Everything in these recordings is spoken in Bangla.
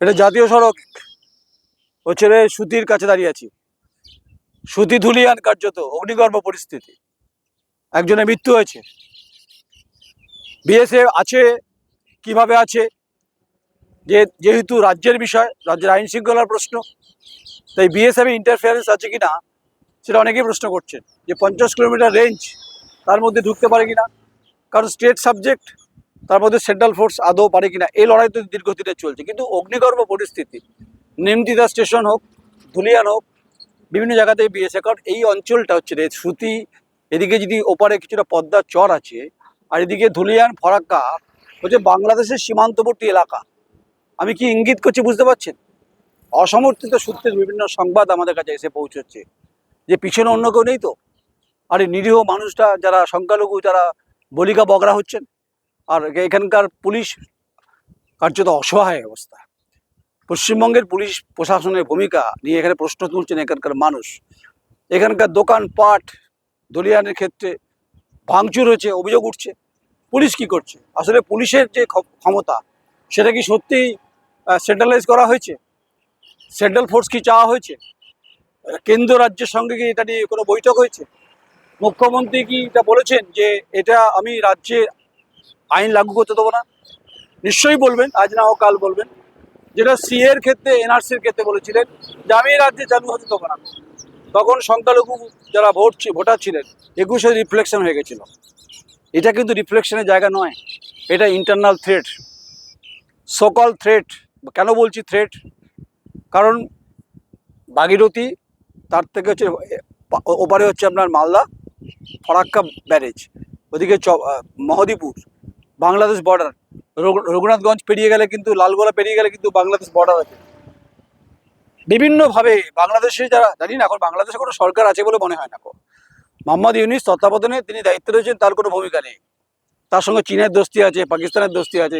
এটা জাতীয় সড়ক। ও রে সুতির কাছে দাঁড়িয়ে আছি। সুতি ধুলিয়ান কার্যত অগ্নিগর্ভ পরিস্থিতি। একজনের মৃত্যু হয়েছে। বিএসএফ আছে, কীভাবে আছে? যে, যেহেতু রাজ্যের বিষয়, রাজ্যের আইন শৃঙ্খলার প্রশ্ন, তাই বিএসএফ ইন্টারফিয়ারেন্স আছে কি না সেটা অনেকেই প্রশ্ন করছেন। যে পঞ্চাশ কিলোমিটার রেঞ্জ তার মধ্যে ঢুকতে পারে কিনা? কারণ স্টেট সাবজেক্ট তার মধ্যে সেন্ট্রাল ফোর্স আদৌ পারে কিনা, এই লড়াই তো দীর্ঘদিনে চলছে। কিন্তু অগ্নিগর্ভ পরিস্থিতি নিমতিদা স্টেশন হোক, ধুলিয়ান হোক, বিভিন্ন জায়গাতে বিএসএফ কারণ এই অঞ্চলটা হচ্ছে রে শ্রুতি, এদিকে যদি ওপারে কিছুটা পদ্মার চর আছে, আর এদিকে ধুলিয়ান, ফরাক্কা হচ্ছে বাংলাদেশের সীমান্তবর্তী এলাকা, আমি কি ইঙ্গিত করছি বুঝতে পারছেন? অসমর্থিত সূত্রের বিভিন্ন সংবাদ আমাদের কাছে এসে পৌঁছচ্ছে, যে পিছনে অন্য কেউ নেই তো? আর এই নিরীহ মানুষটা, যারা সংখ্যালঘু, যারা বলিকা বগরা হচ্ছেন আর এখানকার পুলিশ কার্যত অসহায় অবস্থা। পশ্চিমবঙ্গের পুলিশ প্রশাসনের ভূমিকা নিয়ে এখানে প্রশ্ন তুলছেন এখানকার মানুষ। এখানকার দোকান পাট, দলিয়ানের ক্ষেত্রে ভাঙচুর হয়েছে, অভিযোগ উঠছে। পুলিশ কি করছে? আসলে পুলিশের যে ক্ষ- ক্ষমতা, সেটা কি সত্যিই সেন্ট্রালাইজ করা হয়েছে? সেন্ট্রাল ফোর্স কি চাওয়া হয়েছে? কেন্দ্র রাজ্যের সঙ্গে কি এটা নিয়ে কোনো বৈঠক হয়েছে? মুখ্যমন্ত্রী কি এটা বলেছেন যে এটা আমি রাজ্যে আইন লাগু করতে দেবো না। নিশ্চয়ই বলবেন, আজ না হোক কাল বলবেন। যেটা সি এর ক্ষেত্রে এনআরসির ক্ষেত্রে বলেছিলেন, যে আমি রাজ্যে চালু হতে দেবো না। তখন সংখ্যালঘু যারা ভোট ভোটার ছিলেন, একুশে রিফ্লেকশন হয়ে গেছিল। এটা কিন্তু রিফ্লেকশনের জায়গা নয়। এটা ইন্টারনাল থ্রেট সকল থ্রেট কেন বলছি থ্রেট কারণ ভাগীরথী তার থেকে হচ্ছে ওপারে হচ্ছে আপনার মালদা, ফরাক্কা ব্যারেজ। ওদিকে চ মহদীপুর। বাংলাদেশ বর্ডার রঘুনাথগঞ্জ পেরিয়ে গেলে কিন্তু, লালগোলা পেরিয়ে গেলে কিন্তু বাংলাদেশ বর্ডার আছে বিভিন্নভাবে বাংলাদেশে যারা, জানি না, এখন বাংলাদেশে কোনো সরকার আছে বলে মনে হয় না মোহাম্মদ ইউনিস তত্ত্বাবধানে তিনি দায়িত্ব রয়েছেন, তার কোনো ভূমিকা নেই। তার সঙ্গে চীনের দোস্তি আছে, পাকিস্তানের দোস্তি আছে।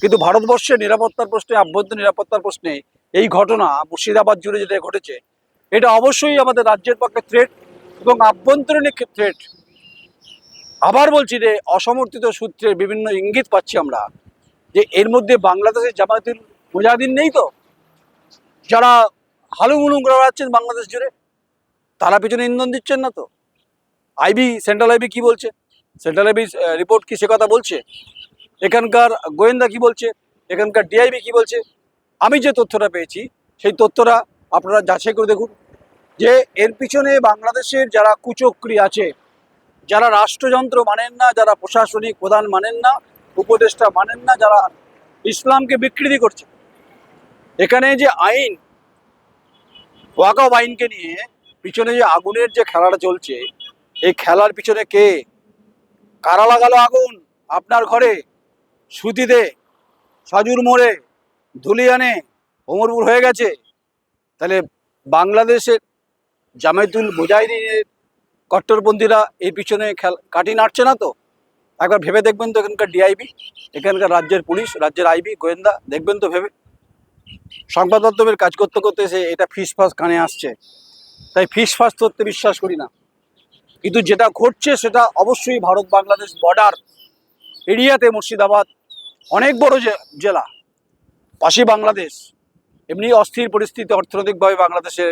কিন্তু ভারতবর্ষের নিরাপত্তার প্রশ্নে, আভ্যন্তরীণ নিরাপত্তার প্রশ্নে এই ঘটনা মুর্শিদাবাদ জুড়ে যেটা ঘটেছে, এটা অবশ্যই আমাদের রাজ্যের পক্ষে থ্রেট এবং আভ্যন্তরীণ থ্রেট আবার বলছি যে অসমর্থিত সূত্রে বিভিন্ন ইঙ্গিত পাচ্ছি আমরা যে এর মধ্যে বাংলাদেশের জামায়াতুল মুজাহিদিন নেই তো? যারা হালুমুলুম করাচ্ছেন বাংলাদেশ জুড়ে, তারা পিছনে ইন্ধন দিচ্ছেন না তো? আইবি, সেন্ট্রাল আইবি কি বলছে? সেন্ট্রাল আইবি রিপোর্ট কি সে কথা বলছে? এখানকার গোয়েন্দা কি বলছে? এখানকার ডিআইবি কি বলছে? আমি যে তথ্যটা পেয়েছি, সেই তথ্যটা আপনারা যাচাই করে দেখুন যে এর পিছনে বাংলাদেশের যারা কুচক্রী আছে যারা রাষ্ট্রযন্ত্র মানেন না, যারা প্রশাসনিক প্রধান মানেন না, উপদেষ্টা মানেন না, যারা ইসলামকে বিকৃতি করছে, এখানে যে আইন ওয়াকফ আইনকে নিয়ে পিছনে যে আগুনের যে খেলাটা চলছে, এই খেলার পিছনে কে? কারা লাগালো আগুন? আপনার ঘরে, সুতিতে, সাজুর মোড়ে, ধুলিয়ানে, ওমরপুর হয়ে গেছে। তাহলে বাংলাদেশের জামায়াতুল মুজাহিদিনের কট্টরপন্থীরা এই পিছনে খেল কাটি নাড়ছে না তো? একবার ভেবে দেখবেন তো এখানকার ডিআইবি এখানকার রাজ্যের পুলিশ, রাজ্যের আইবি গোয়েন্দা, দেখবেন তো ভেবে। সংবাদ মাধ্যমের কাজ করতে করতে সে এটা ফিস ফাস কানে আসছে। তাই ফিস ফাস করতে বিশ্বাস করি না। কিন্তু যেটা ঘটছে সেটা অবশ্যই ভারত বাংলাদেশ বর্ডার এরিয়াতে মুর্শিদাবাদ, অনেক বড় জেলা। পাশে বাংলাদেশ। এমনি অস্থির পরিস্থিতি অর্থনৈতিকভাবে বাংলাদেশের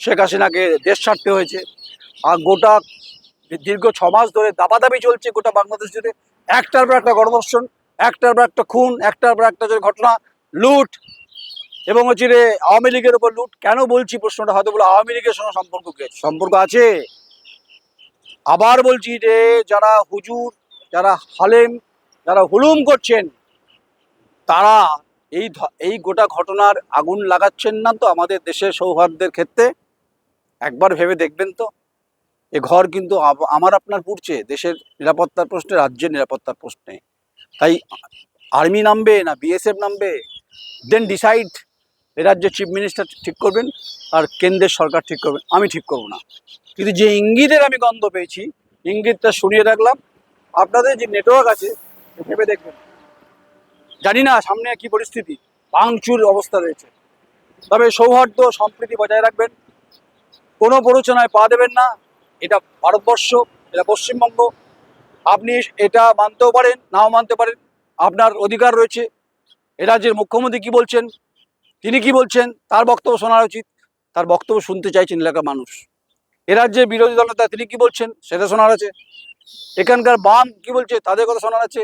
শেখ হাসিনাকে দেশ ছাড়তে হয়েছে। গোটা দীর্ঘ ছ মাস ধরে দাবাদাবি চলছে গোটা বাংলাদেশ জুড়ে। একটার পর একটা গণধর্ষণ, একটার পর একটা খুন, একটার পর একটা ঘটনা, লুট এবং হচ্ছে রে আওয়ামী লীগের উপর লুট। কেন বলছি প্রশ্নটা? হয়তো বলে আওয়ামী লীগের সঙ্গে সম্পর্ক? সম্পর্ক আছে। আবার বলছি যে যারা হুজুর, যারা হালেম, যারা হুলুম করছেন, তারা এই এই গোটা ঘটনার আগুন লাগাচ্ছেন না তো আমাদের দেশের সৌহার্দ্যের ক্ষেত্রে? একবার ভেবে দেখবেন তো। এ ঘর কিন্তু আমার আপনার পুড়ছে, দেশের নিরাপত্তার প্রশ্নে, রাজ্যের নিরাপত্তার প্রশ্নে। তাই আর্মি নামবে না বিএসএফ নামবে দেন ডিসাইড এ রাজ্যের চিফ মিনিস্টার ঠিক করবেন আর কেন্দ্রের সরকার ঠিক করবেন। আমি ঠিক করব না। কিন্তু যে ইঙ্গিতের আমি গন্ধ পেয়েছি, ইঙ্গিতটা শুনিয়ে রাখলাম আপনাদের যে নেটওয়ার্ক আছে ভেবে দেখবেন। জানি না সামনে কি পরিস্থিতি, ভাঙচুর অবস্থা রয়েছে। তবে সৌহার্দ্য, সম্প্রীতি বজায় রাখবেন। কোনো প্ররোচনায় পা দেবেন না। এটা ভারতবর্ষ, এটা পশ্চিমবঙ্গ। আপনি এটা মানতেও পারেন, নাও মানতে পারেন, আপনার অধিকার রয়েছে। রাজ্যের মুখ্যমন্ত্রী কি বলছেন? তিনি কি বলছেন? তার বক্তব্য শোনা উচিত। তার বক্তব্য শুনতে চাইছেন এলাকার মানুষ। রাজ্যের বিরোধী দলনেতা তিনি কি বলছেন? সেটা শোনার আছে। এখানকার বাম কি বলছে? তাদের কথা শোনার আছে।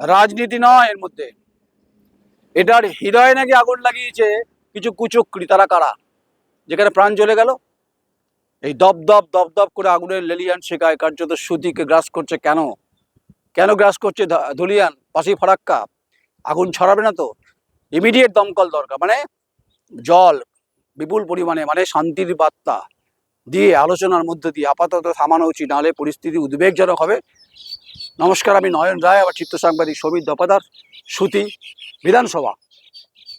রাজনীতি নয় এর মধ্যে। এটার হৃদয়ে নাকি আগুন লাগিয়েছে কিছু কুচক্রি, তারা কারা? যেখানে প্রাণ জ্বলে গেল এই দপ দপ দপ দপ করে আগুনের লেলিয়ান শেখায় কার্যত সুতিকে গ্রাস করছে কেন? কেন গ্রাস করছে ধুলিয়ান? পাশি ফারাক্কা। আগুন ছড়াবে না তো? ইমিডিয়েট দমকল দরকার। মানে জল, বিপুল পরিমাণে মানে শান্তির বার্তা দিয়ে, আলোচনার মধ্যে দিয়ে আপাতত থামানো উচিত, নাহলে পরিস্থিতি উদ্বেগজনক হবে। নমস্কার, আমি নয়ন রায় আবার চিত্র সাংবাদিক সবিত দপাদার, সুতি, বিধানসভা।